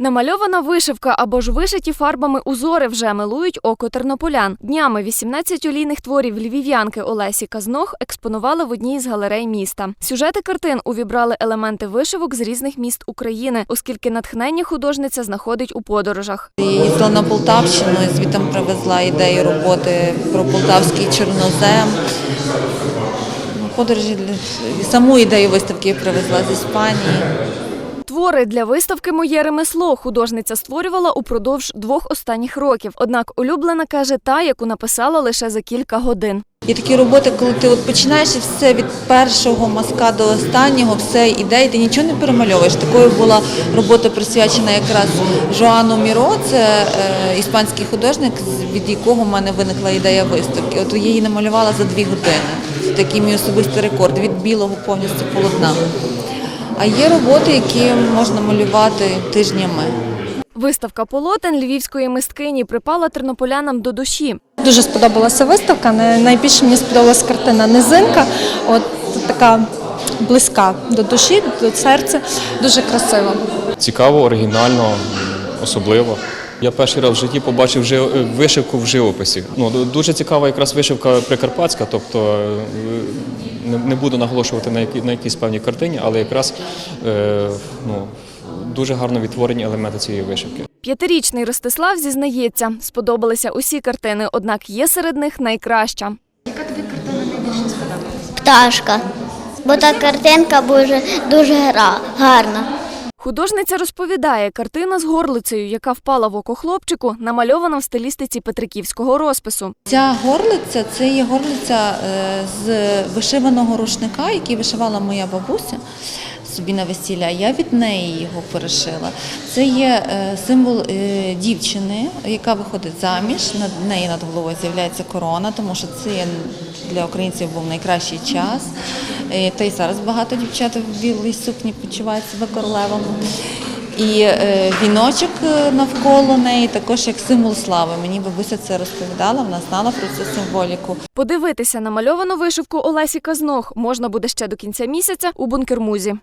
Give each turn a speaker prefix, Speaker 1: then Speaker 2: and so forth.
Speaker 1: Намальована вишивка або ж вишиті фарбами узори вже милують око тернополян. Днями 18 олійних творів львів'янки Олесі Казнох експонували в одній з галерей міста. Сюжети картин увібрали елементи вишивок з різних міст України, оскільки натхнення художниця знаходить у подорожах.
Speaker 2: Їздила на Полтавщину і звідти привезла ідеї роботи про полтавський чорнозем. Ну, Подорожі для саму ідею виставки привезла з Іспанії.
Speaker 1: Твори для виставки Моє ремесло художниця створювала упродовж двох останніх років. Однак улюблена каже та, яку написала лише за кілька годин.
Speaker 2: Є такі роботи, коли ти от починаєш і все від першого мазка до останнього, все ідеї, ти нічого не перемальовуєш. Такою була робота присвячена якраз Жоану Міро, це е, іспанський художник, від якого в мене виникла ідея виставки. От її намалювала за дві години. Такий мій особистий рекорд від білого повністю полотна. А є роботи, які можна малювати тижнями.
Speaker 1: Виставка полотен львівської мисткині припала тернополянам до душі.
Speaker 3: Дуже сподобалася виставка. Найбільше мені сподобалася картина Низинка. От така близька до душі, до серця, дуже красива.
Speaker 4: Цікаво, оригінально, особливо. Я перший раз в житті побачив вишивку в живописі. Ну, дуже цікава якраз вишивка прикарпатська, тобто е, не, буду наголошувати на, які, на якійсь певній картині, але якраз е, ну, дуже гарно відтворені елементи цієї вишивки.
Speaker 1: П'ятирічний Ростислав зізнається, сподобалися усі картини, однак є серед них найкраща.
Speaker 5: Яка тобі картина пташка. Бо та картинка дуже, дуже гарна.
Speaker 1: Художниця розповідає, картина з горлицею, яка впала в око хлопчику, намальована в стилістиці петриківського розпису.
Speaker 2: Ця горлиця це є горлиця е, з вишиваного рушника, який вишивала моя бабуся собі на весілля. а Я від неї його перешила. Це є е, символ е, дівчини, яка виходить заміж. Над неї над головою з'являється корона, тому що це для українців був найкращий час. Е, Та й зараз багато дівчат в білій сукні почувають себе королевами. І віночок навколо неї також як символ слави. Мені бабуся це розповідала, вона знала про цю символіку.
Speaker 1: Подивитися намальовану вишивку Олесі Казнох можна буде ще до кінця місяця у бункермузі.